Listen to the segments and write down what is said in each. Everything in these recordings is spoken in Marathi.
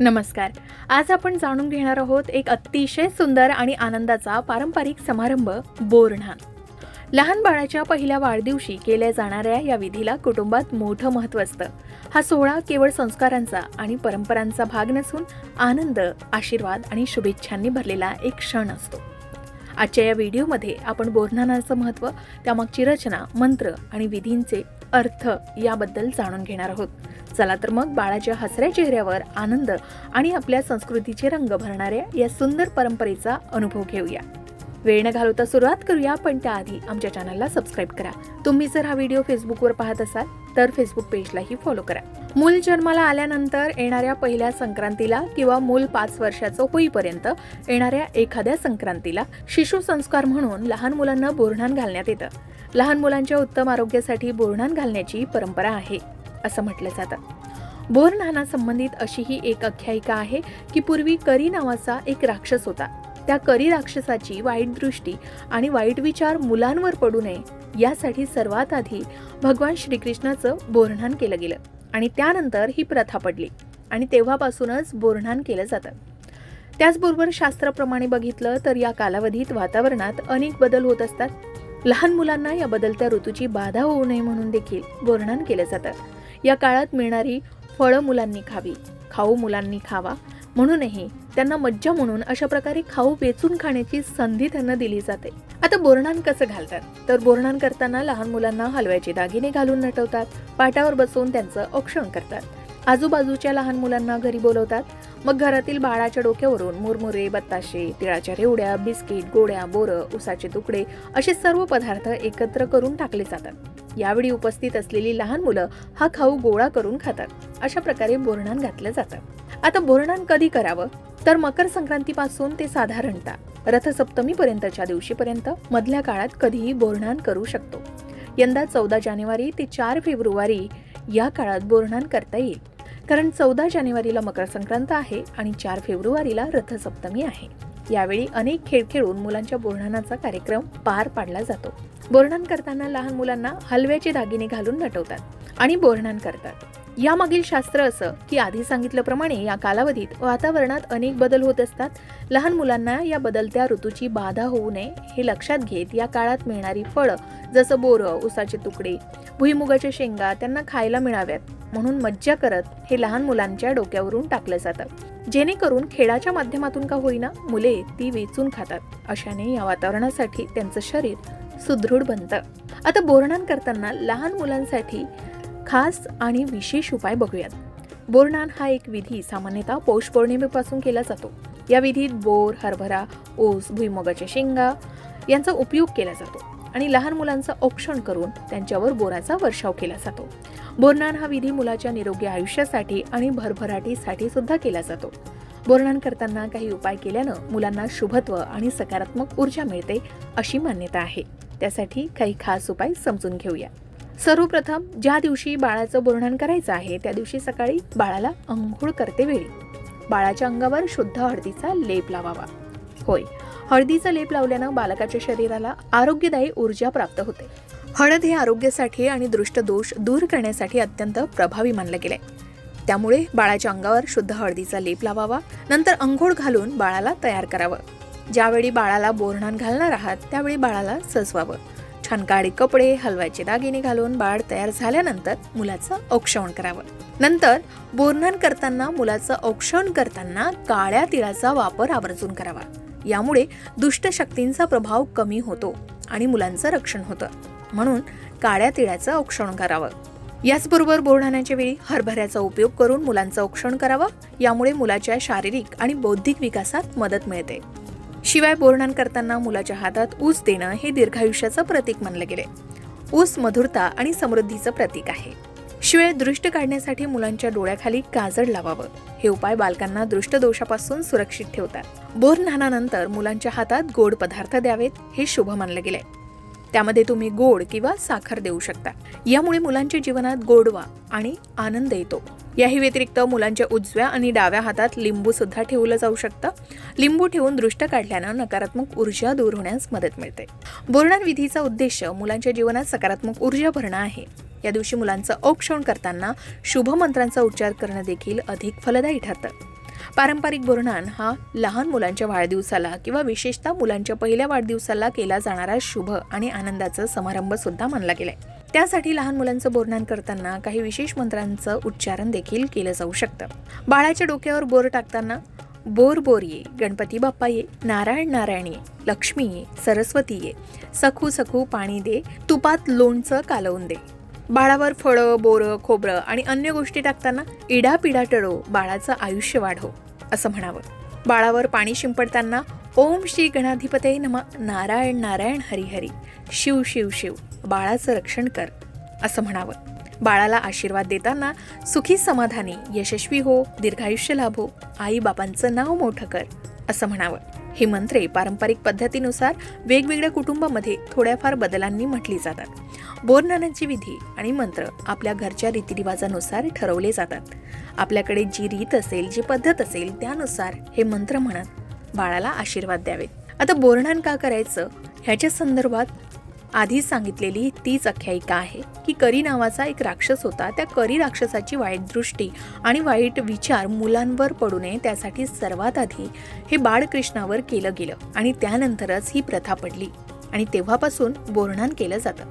नमस्कार. आज आपण जाणून घेणार आहोत एक अतिशय सुंदर आणि आनंदाचा पारंपरिक समारंभ बोरन्हान लहान बाळाच्या पहिल्या वाढदिवशी केल्या जाणाऱ्या या विधीला कुटुंबात मोठं महत्त्व असतं. हा सोहळा केवळ संस्कारांचा आणि परंपरांचा भाग नसून आनंद आशीर्वाद आणि शुभेच्छांनी भरलेला एक क्षण असतो. आजच्या या व्हिडिओमध्ये आपण बोरणानाचं महत्त्व त्यामागची रचना मंत्र आणि विधींचे अर्थ याबद्दल जाणून घेणार आहोत. चला तर मग बाळाच्या हसऱ्या चेहऱ्यावर आनंद आणि आपल्या संस्कृतीचे रंग भरणाऱ्या या सुंदर परंपरेचा अनुभव घेऊया. वेळ न घालवता सुरुवात करूया पण त्याआधी आमच्या चॅनलला सबस्क्राईब करा. तुम्ही जर हा व्हिडिओ फेसबुकवर पाहत असाल तर फेसबुक पेजलाही फॉलो करा. मूल जन्माला आल्यानंतर येणाऱ्या पहिल्या संक्रांतीला किंवा मूल पाच वर्षाचं होईपर्यंत येणाऱ्या एखाद्या संक्रांतीला शिशु संस्कार म्हणून लहान मुलांना बोरणान घालण्यात येतं. लहान मुलांच्या उत्तम आरोग्यासाठी बोरणान घालण्याची परंपरा आहे. असं म्हटलं जातं. बोरनाना संबंधित अशी ही एक आख्यायिका आहे की पूर्वी करी नावाचा एक राक्षस होता. त्या करी राक्षसाची वाईट दृष्टी आणि वाईट विचार मुलांवर पडू नये यासाठी सर्वात आधी भगवान श्रीकृष्णाचं बोरणान केलं गेलं आणि त्यानंतर ही प्रथा पडली आणि तेव्हापासूनच बोरणान केलं जातं. त्याचबरोबर शास्त्राप्रमाणे बघितलं तर या कालावधीत वातावरणात अनेक बदल होत असतात. लहान मुलांना या बदलत्या ऋतूची बाधा होऊ नये म्हणून देखील बोरणान केलं जातं. या काळात मिळणारी फळं मुलांनी खावी खाऊ मुलांनी खावा. म्हणूनही त्यांना मज्जा म्हणून अशा प्रकारे खाऊ वेचून खाण्याची संधी त्यांना दिली जाते. आता बोरणान कसं घालतात? तर बोरणान करताना लहान मुलांना हलव्याचे दागिने घालून नटवतात. पाटावर बसवून त्यांचं औक्षण करतात. आजूबाजूच्या लहान मुलांना घरी बोलवतात. मग घरातील बाळाच्या डोक्यावरून मुरमुरे बत्ताशे तिळाच्या रेवड्या बिस्किट गोड्या बोरं उसाचे तुकडे असे सर्व पदार्थ एकत्र करून टाकले जातात. यावेळी उपस्थित असलेली लहान मुलं हा खाऊ गोळा करून खातात. अशा प्रकारे बोरणान घातलं जातं. आता बोरणान कधी करावं? तर मकर संक्रांतीपासून ते साधारणतः रथसप्तमीपर्यंतच्या दिवशीपर्यंत मधल्या काळात कधीही बोरणान करू शकतो. यंदा चौदा जानेवारी ते चार फेब्रुवारी या काळात बोरणान करता येईल. कारण चौदा जानेवारीला मकर संक्रांत आहे आणि चार फेब्रुवारीला रथसप्तमी आहे. यावेळी अनेक खेळ खेळून मुलांच्या बोरणाचा कार्यक्रम पार पाडला जातो. बोरणान करताना लहान मुलांना हलव्याचे दागिने घालून नटवतात आणि बोरणान करतात. यामागील शास्त्र असं की आधी सांगितल्याप्रमाणे या कालावधीत वातावरणात अनेक बदल होत असतात. लहान मुलांना या बदलत्या ऋतूची बाधा होऊ नये हे लक्षात घेत या काळात मिळणारी फळं जसं बोरं उसाचे तुकडे भुईमुगाच्या शेंगा त्यांना खायला मिळाव्यात. म्हणून मज्जा करत हे लहान मुलांच्या डोक्यावरून टाकलं जातं. जेणेकरून खेळाच्या माध्यमातून का होईना मुले ती वेचून खातात. अशाने या वातावरणासाठी त्यांचं शरीर सुदृढ बनतं. आता बोरणान करताना लहान मुलांसाठी खास आणि विशेष उपाय बघूयात. बोरणान हा एक विधी सामान्यतः पौष पौर्णिमेपासून केला जातो. या विधीत बोर हरभरा ऊस भुईमुगाच्या शेंगा यांचा उपयोग केला जातो आणि लहान मुलांचं औक्षण करून त्यांच्यावर बोराचा वर्षाव केला जातो. बोरणान हा विधी मुलाच्या निरोगी आयुष्यासाठी आणि भरभराटीसाठी सुद्धा केला जातो. बोरणान करताना काही उपाय केल्यानं मुलांना शुभत्व आणि सकारात्मक ऊर्जा मिळते अशी मान्यता आहे. त्यासाठी काही खास उपाय समजून घेऊया. सर्वप्रथम ज्या दिवशी बाळाचं बोरणान करायचं आहे त्या दिवशी सकाळी बाळाला अंघोळ करते वेळी. बाळाच्या अंगावर शुद्ध हळदीचा लेप लावावा. होय हळदीचा लेप लावल्यानं बालकाच्या शरीराला आरोग्यदायी ऊर्जा प्राप्त होते. हळद हे आरोग्यासाठी आणि दृष्टदोष दूर करण्यासाठी अत्यंत प्रभावी मानलं गेलंय त्यामुळे बाळाच्या अंगावर शुद्ध हळदीचा लेप लावावा नंतर अंघोळ घालून बाळाला तयार करावं. ज्यावेळी बाळाला बोरणान घालणार आहात त्यावेळी बाळाला सजवावं. छान काळे कपडे हलव्याचे दागिने घालून बाळ तयार झाल्यानंतर मुलाचं औक्षण करावं. नंतर बोरणान करताना मुलाचं औक्षण करताना काळ्या तिळाचा वापर आवर्जून करावा. यामुळे दुष्ट शक्तींचा प्रभाव कमी होतो आणि मुलांचं रक्षण होतं. म्हणून काळ्या तिळाचं औक्षण करावं. याचबरोबर बोरढाण्याच्या वेळी हरभऱ्याचा उपयोग करून मुलांचं औक्षण करावं. यामुळे मुलाच्या शारीरिक आणि बौद्धिक विकासात मदत मिळते. शिवाय बोरणान करताना मुलाच्या हातात ऊस देणं हे दीर्घायुष्याचं प्रतीक मानलं गेले. ऊस मधुरता आणि समृद्धीचं प्रतीक आहे. शिवाय दृष्ट काढण्यासाठी मुलांच्या डोळ्याखाली काजळ लावावं. हे उपाय बालकांना दृष्ट दोषापासून सुरक्षित ठेवतात. बोर मुलांच्या हातात गोड पदार्थ द्यावेत हे शुभ मानलं गेलंय. त्यामध्ये तुम्ही गोड किंवा साखर देऊ शकता. यामुळे मुलांच्या जीवनात गोडवा आणि आनंद येतो. याही व्यतिरिक्त मुलांच्या उजव्या आणि डाव्या हातात लिंबू सुद्धा ठेवलं जाऊ शकतं. लिंबू ठेवून दृष्ट काढल्यानं नकारात्मक ऊर्जा दूर होण्यास मदत मिळते. बोरणान विधीचा उद्देश मुलांच्या जीवनात सकारात्मक ऊर्जा भरणं आहे. या दिवशी मुलांचं औक्षण करताना शुभ मंत्रांचा उच्चार करणं देखील अधिक फलदायी ठरतं. पारंपरिक बोरणान हा लहान मुलांच्या वाढदिवसाला किंवा विशेषतः मुलांच्या पहिल्या वाढदिवसाला केला जाणारा शुभ आणि आनंदाचा समारंभ सुद्धा मानला गेलाय. त्यासाठी लहान मुलांचं बोरणान करताना काही विशेष मंत्रांचं उच्चारण देखील केलं जाऊ शकतं. बाळाच्या डोक्यावर बोर टाकताना बोर बोर ये गणपती बाप्पा ये नारायण नारायण ये लक्ष्मी ये सरस्वती ये सखू सखू पाणी दे तुपात लोणचं कालवून दे. बाळावर फळं बोरं खोबरं आणि अन्य गोष्टी टाकताना इडा पिडा टळो बाळाचं आयुष्य वाढो असं म्हणावं. बाळावर पाणी शिंपडताना ओम श्री गणाधिपते नमा नारायण नारायण हरिहरी शिव शिव शिव. बाळाचं रक्षण कर असं म्हणावं. बाळाला आशीर्वाद देताना सुखी समाधानी यशस्वी हो दीर्घायुष्य लाभो आई बापांचं नाव मोठं कर असं म्हणावं. हे मंत्रे पारंपरिक पद्धतीनुसार वेगवेगळ्या कुटुंबामध्ये थोड्याफार बदलांनी म्हटली जातात. बोरनानांची विधी आणि मंत्र आपल्या घरच्या रीतिरिवाजानुसार ठरवले जातात. आपल्याकडे जी रीत असेल जी पद्धत असेल त्यानुसार हे मंत्र म्हणत बाळाला आशीर्वाद द्यावेत. आता बोरणान का करायचं? ह्याच्या संदर्भात आधीच सांगितलेली तीच आख्यायिका आहे की करी नावाचा एक राक्षस होता. त्या करी राक्षसाची वाईट दृष्टी आणि वाईट विचार मुलांवर पडू नये त्यासाठी सर्वात आधी हे बाळकृष्णावर केलं गेलं आणि त्यानंतरच ही प्रथा पडली आणि तेव्हापासून बोरणान केलं जातं.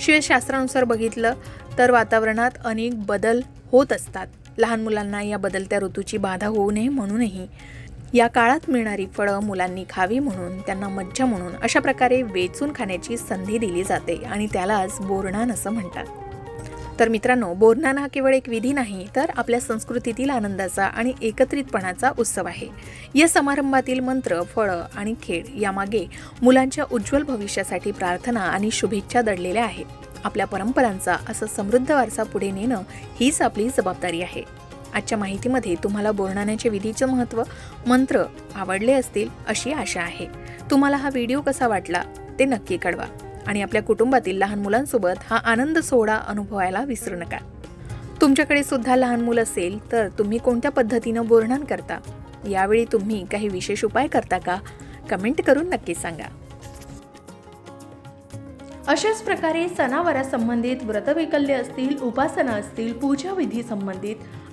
शिवशास्त्रानुसार बघितलं तर वातावरणात अनेक बदल होत असतात. लहान मुलांना या बदलत्या ऋतूची बाधा होऊ नये म्हणूनही या काळात मिळणारी फळं मुलांनी खावी म्हणून त्यांना मज्जा म्हणून अशा प्रकारे वेचून खाण्याची संधी दिली जाते आणि त्यालाच बोरणान असं म्हणतात. तर मित्रांनो बोरणान हा केवळ एक विधी नाही तर आपल्या संस्कृतीतील आनंदाचा आणि एकत्रितपणाचा उत्सव आहे. या समारंभातील मंत्र फळं आणि खेळ यामागे मुलांच्या उज्ज्वल भविष्यासाठी प्रार्थना आणि शुभेच्छा दडलेल्या आहेत. आपल्या परंपरांचा असं समृद्ध वारसा पुढे नेणं हीच आपली जबाबदारी आहे. आजच्या माहितीमध्ये तुम्हाला बोरणाण्याचे विधीचं महत्त्व मंत्र आवडले असतील अशी आशा आहे. तुम्हाला हा व्हिडिओ कसा वाटला ते नक्की कळवा आणि आपल्या कुटुंबातील लहान मुलांसोबत हा आनंद सोहळा अनुभवायला विसरू नका. तुमच्याकडे सुद्धा लहान मुलं असेल तर तुम्ही कोणत्या पद्धतीनं बोरणान करता? यावेळी तुम्ही काही विशेष उपाय करता का? कमेंट करून नक्की सांगा. अशाच प्रकारे सणावारासंबंधित व्रतवैकल्य असतील उपासना असतील पूजाविधी संबंधित